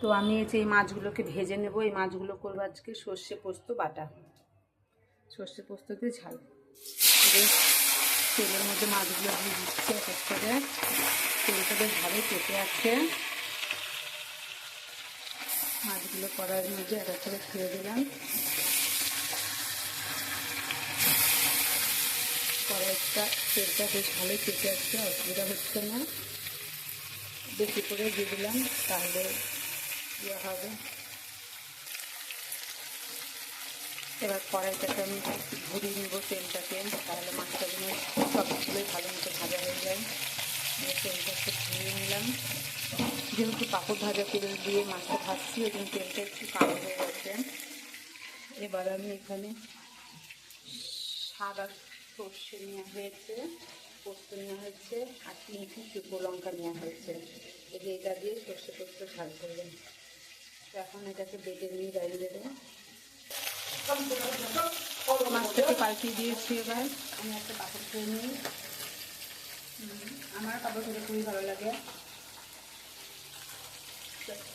তো আমি এই যে এই মাছগুলোকে ভেজে নেব। এই মাছগুলো করব আজকে সর্ষে পোস্ত, বাটা। সর্ষে পোস্ত দিয়ে ঝাল। তেলের মধ্যে মাছগুলো দিয়ে দিচ্ছে এক এক করে। তেলটা বেশ ভালো কেটে আছে। মাছগুলো কড়াইয়ের মধ্যে এক এক করে ছেড়ে দিলাম কড়াইটা, তেলটা বেশ ভালোই কেটে আসছে অসুবিধা হচ্ছে না। বেশি করে দিয়ে দিলাম, তাহলে ইয়ে হবে। এবার কড়াইটাকে আমি ঘুরিয়ে নেব তেলটাকে, তাহলে মাছটা যেন সবগুলোই ভালো মতো ভাজা হয়ে যায়। এবার তেলটা একটু ঘুরিয়ে নিলাম। যেহেতু পাপড় ভাজা তেল দিয়ে মাছটা ভাজছি, ওই তেলটা একটু কালো হয়ে গেছে। এবার আমি এখানে সাদা সর্ষে নেওয়া হয়েছে, পোস্ত নেওয়া হয়েছে, আর তিনটি শুকনো লঙ্কা নেওয়া হয়েছে। এটা দিয়ে সর্ষে পোস্ত ঝাল করবেন। এখন এটাকে বেটে নিয়ে দাঁড়িয়ে দেবো মাছটাকে পাল্টিয়ে দিয়েছি এবার। আমি একটা পাপড় খেয়ে নিই। আমার পাপড় খেতে খুবই ভালো লাগে।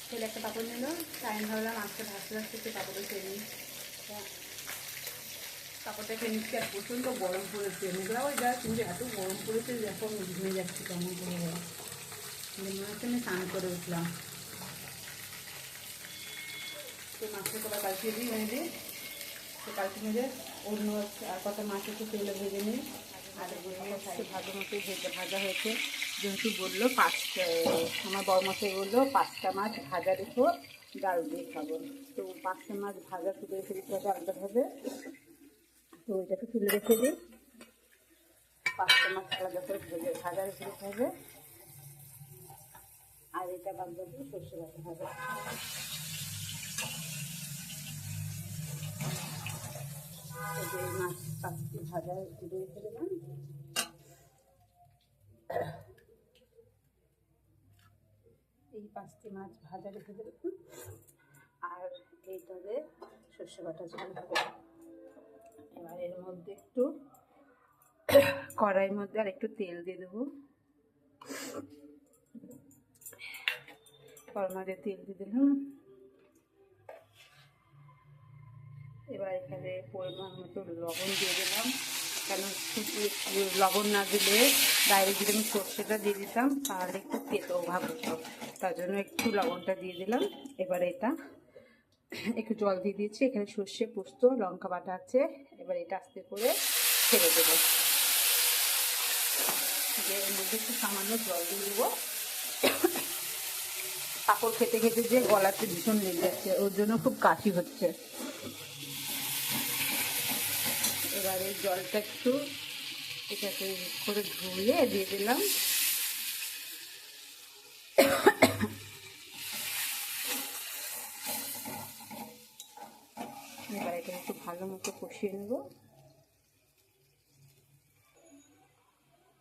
ছেলে একটা পাপড় নিল তাই আমি ভাবলাম মাছটা ভাজতে ভাজতে একটু পাপড়ে খেয়ে নিই। তা কাপড়টা খেয়ে নিচ্ছি আর প্রচণ্ড গরম পড়েছে। মেঘলা ওই যা কিন্তু এত গরম পড়েছে যে এখন ঘুমে যাচ্ছি কেমন করে। মনে হচ্ছে আমি স্নান করে উঠলাম। তো মাছটা কটা পাল্টিয়ে দিই দিই তো পাল্টি মেরে অন্য আর কটা মাছ একটু তেলে ভেজে নিই। আর হচ্ছে মতো ভেজে ভাজা হয়েছে। যেহেতু বলল পাঁচটা, আমার বড় মাসে বলল পাঁচটা মাছ ভাজা রেখো, ডাল দিয়ে খাব। তো পাঁচটা মাছ ভাজা তুলে রেখে দিতে হবে আলাদাভাবে তো ওইটাকে তুলে রেখে দিই। পাঁচটা মাছ আলাদা করে ভেজে ভাজা রেখে দিতে হবে। আর এটা বাদ বাকি সর্ষে ভাজা এই যে পাঁচটি ভাজা রেখে দিলাম এই পাঁচটি মাছ ভাজা রেখে দিলাম। আর এইটাতে সর্ষে বাটা ঝাল হবে এবার এর মধ্যে একটু কড়াইয়ের মধ্যে আর একটু তেল দিয়ে দেবো। কড়াইয়ের তেল দিয়ে দিলাম। এবার এখানে পরিমাণ মতো লবণ দিয়ে দিলাম। কেন লবণ না দিলে ডাইরেক্ট যদি আমি সর্ষেটা দিয়ে দিতাম, তাহলে একটু তেতো ভাব হতো। তার জন্য একটু লবণটা দিয়ে দিলাম। এবার এটা একটু জল দিয়ে দিয়েছি। এখানে সর্ষে, পোস্ত, লঙ্কা বাটা আছে। এবার এটা আস্তে করে ছেড়ে দেবো। যে মধ্যে একটু সামান্য জল দিয়ে দেবো। কাপড় খেতে খেতে যে গলাতে ভীষণ লেগে যাচ্ছে, ওর জন্য খুব কাশি হচ্ছে। এবার এই জলটা একটু এটাকে করে ধুয়ে দিয়ে দিলাম। এবার এটা একটু ভালো মতো কষিয়ে নেব।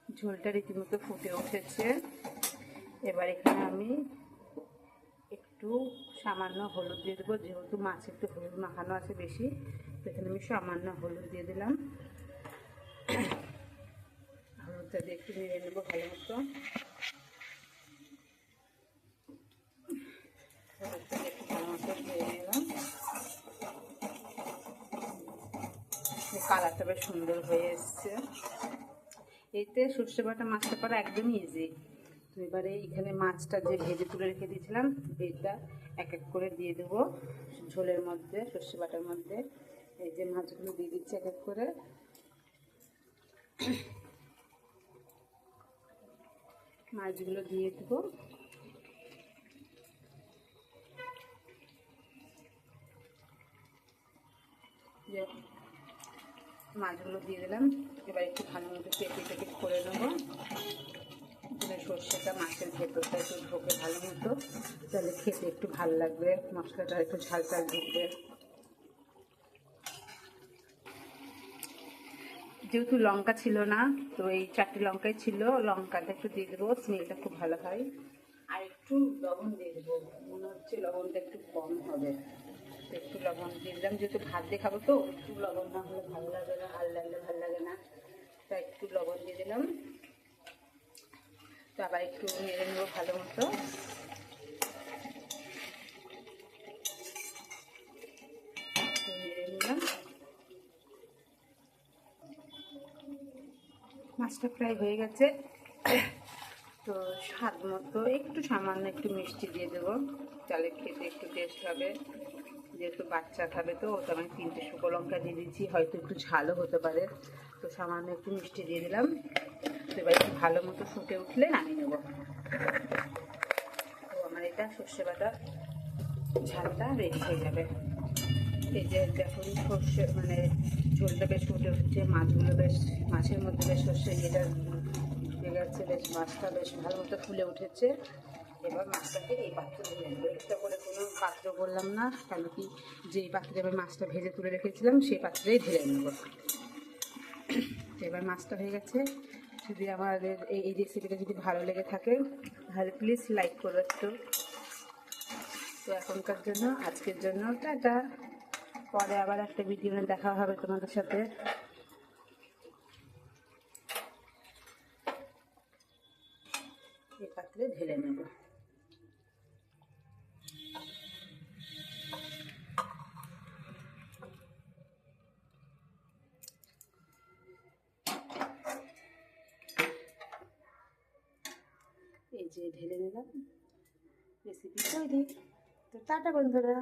ঝোলটা রীতিমতো ফুটে উঠেছে। এবার এখানে আমি একটু সামান্য হলুদ দিয়ে দেবো, যেহেতু মাছে একটু হলুদ মাখানো আছে বেশি। এখানে আমি সামান্য হলুদ দিয়ে দিলাম। হলুদটা দিয়ে একটু নিয়ে নেব ভালো মতো। একটু ভালো মতো নিলাম। কালারটা বেশ সুন্দর হয়ে এসছে। এতে সর্ষে বাটা মাছটা করা একদমই ইজি তো এবারে এখানে মাছটা যে ভেজে তুলে রেখে দিয়েছিলাম, এটা এক এক করে দিয়ে দেবো ঝোলের মধ্যে, সর্ষে বাটার মধ্যে। এই যে মাছগুলো দিয়ে দিচ্ছি এক এক করে। মাছগুলো দিয়ে দেবো। মাছগুলো দিয়ে দিলাম। এবার একটু ভালো মতো পেঁপে টেপে করে নেব। সর্ষেটা মাছের ভেতরটা একটু ঢোকে ভালো মতো। তাহলে খেতে একটু ভালো লাগবে। মশলাটা একটু ঝাল ঝাল ঢুকবে। যেহেতু লঙ্কা ছিল না, তো এই চারটি লঙ্কাই ছিল। লঙ্কাটা একটু দিয়ে দেবো, স্মেলটা খুব ভালো হয়। আর একটু লবণ দিয়ে দেবো, মনে হচ্ছে লবণটা একটু কম হবে। একটু লবণ দিয়ে দিলাম, যেহেতু ভাত দিয়ে খাব তো, একটু লবণ না হলে ভালো লাগে না হাল লাগলে ভালো লাগে না। তাই একটু লবণ দিয়ে দিলাম। তো আবার একটু নেড়ে নেব ভালো মতো। মাছটা প্রায় হয়ে গেছে। তো স্বাদ মতো একটু সামান্য একটু মিষ্টি দিয়ে দেবো। তাহলে খেতে একটু টেস্ট হবে। যেহেতু বাচ্চা খাবে তো ওটা আমি তিনটে শুকো লঙ্কা দিয়ে দিচ্ছি। হয়তো একটু ঝালও হতে পারে। তো সামান্য একটু মিষ্টি দিয়ে দিলাম। তো এবার একটু ভালো মতো শুকে উঠলে নামিয়ে নেব। তো আমার এটা সর্ষে বাটা ঝালটা রেডি হয়ে যাবে। এই যে দেখুন সর্ষে মানে ঝোলটা বেশ ফুটে উঠছে, মাছগুলো বেশ, মাছের মধ্যে বেশ সর্ষে ইয়েটা ঢুকে গেছে, বেশ মাছটা বেশ ভালো মতো ফুলে উঠেছে। এবার মাছটাকে এই পাত্রে ঢেলে নেব। একটা করে কোনো পাত্র করলাম না, কেন কি যেই পাত্রে আমি মাছটা ভেজে তুলে রেখেছিলাম, সেই পাত্রেই ঢেলে নেব। এবার মাছটা হয়ে গেছে। যদি আমাদের এই রেসিপিটা যদি ভালো লেগে থাকে, তাহলে প্লিজ লাইক করো একটু। তো এখনকার জন্য, আজকের জন্য টাটা। পরে আবার একটা ভিডিও দেখা হবে তোমাদের সাথে। পাত্রে ঢেলে নেব। এই যে ঢেলে নিলাম। রেসিপি তৈরি। তো টাটা বন্ধুরা।